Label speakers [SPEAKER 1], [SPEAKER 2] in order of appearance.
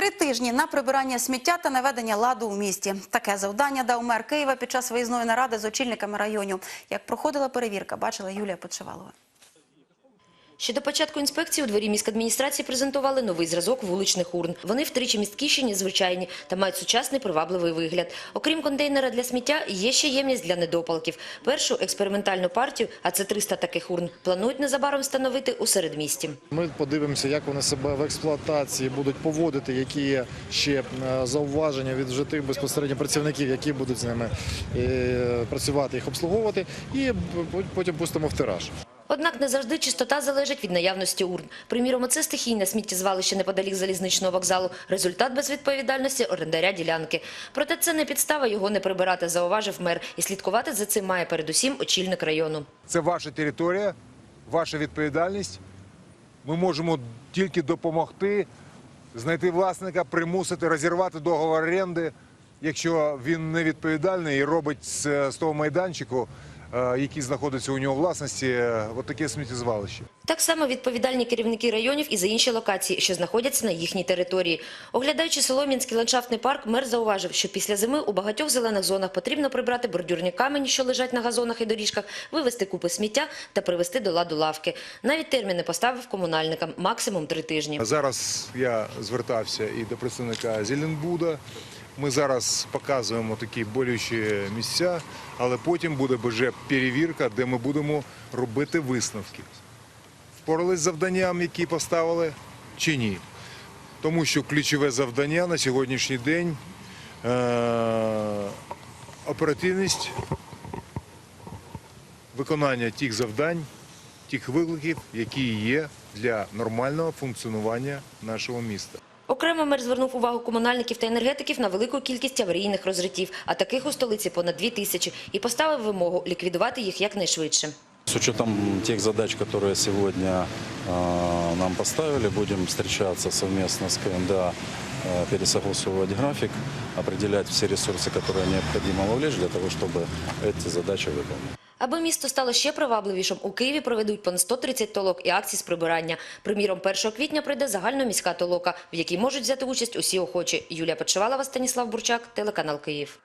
[SPEAKER 1] Три тижні на прибирання сміття та наведення ладу у місті. Таке завдання дав мер Києва під час виїзної наради з очільниками районів. Як проходила перевірка, бачила Юлія Почивалова.
[SPEAKER 2] Ще до початку інспекції у дворі міськадміністрації презентували новий зразок вуличних урн. Вони втричі місткіші, ніж звичайні та мають сучасний привабливий вигляд. Окрім контейнера для сміття, є ще ємність для недопалків. Першу експериментальну партію, а це 300 таких урн, планують незабаром встановити у середмісті.
[SPEAKER 3] Ми подивимося, як вони себе в експлуатації будуть поводити, які є ще е, зауваження від вже тих безпосередньо працівників, які будуть з ними е, працювати, їх обслуговувати, і потім пустимо в тираж.
[SPEAKER 2] Однак не завжди чистота залежить від наявності урн. Приміром, оце стихійне сміттєзвалище неподалік залізничного вокзалу – результат безвідповідальності орендаря ділянки. Проте це не підстава його не прибирати, зауважив мер. І слідкувати за цим має передусім очільник району.
[SPEAKER 4] Це ваша територія, ваша відповідальність. Ми можемо тільки допомогти знайти власника, примусити розірвати договор оренди, якщо він не відповідальний і робить з, з того майданчику, е, який знаходиться у нього власності, е, от таке сміттєзвалище.
[SPEAKER 2] Так само відповідальні керівники районів і за інші локації, що знаходяться на їхній території. Оглядаючи Солом'янський ландшафтний парк, мер зауважив, що після зими у багатьох зелених зонах потрібно прибрати бордюрні камені, що лежать на газонах і доріжках, вивезти купи сміття та привести до ладу лавки. Навіть терміни поставив комунальникам – максимум три тижні.
[SPEAKER 4] Зараз я звертався і до представника Зеленбуда. Ми зараз показуємо такі болючі місця, але потім буде вже перевірка, де ми будемо робити висновки. Впорались з завданням, які поставили, чи ні. Тому що ключове завдання на сьогоднішній день е- оперативність виконання тих завдань, тих викликів, які є для нормального функціонування нашого міста.
[SPEAKER 2] Окремо мер звернув увагу комунальників та енергетиків на велику кількість аварійних розриттів, а таких у столиці понад дві тисячі, і поставив вимогу ліквідувати їх якнайшвидше.
[SPEAKER 5] С учетом тех задач, которые сегодня э, нам поставили, будем встречаться совместно с КМДА, э, пересогласовывать график, определять все ресурсы, которые необходимо вовлечь для того, чтобы эти задачи выполнить.
[SPEAKER 2] Аби місто стало ще привабливішим, у Києві проведуть понад 130 толок і акцій з прибирання. Приміром, 1 квітня прийде загальноміська толока, в якій можуть взяти участь усі охочі. Юлія Почивалова, Станіслав Бурчак, телеканал Київ.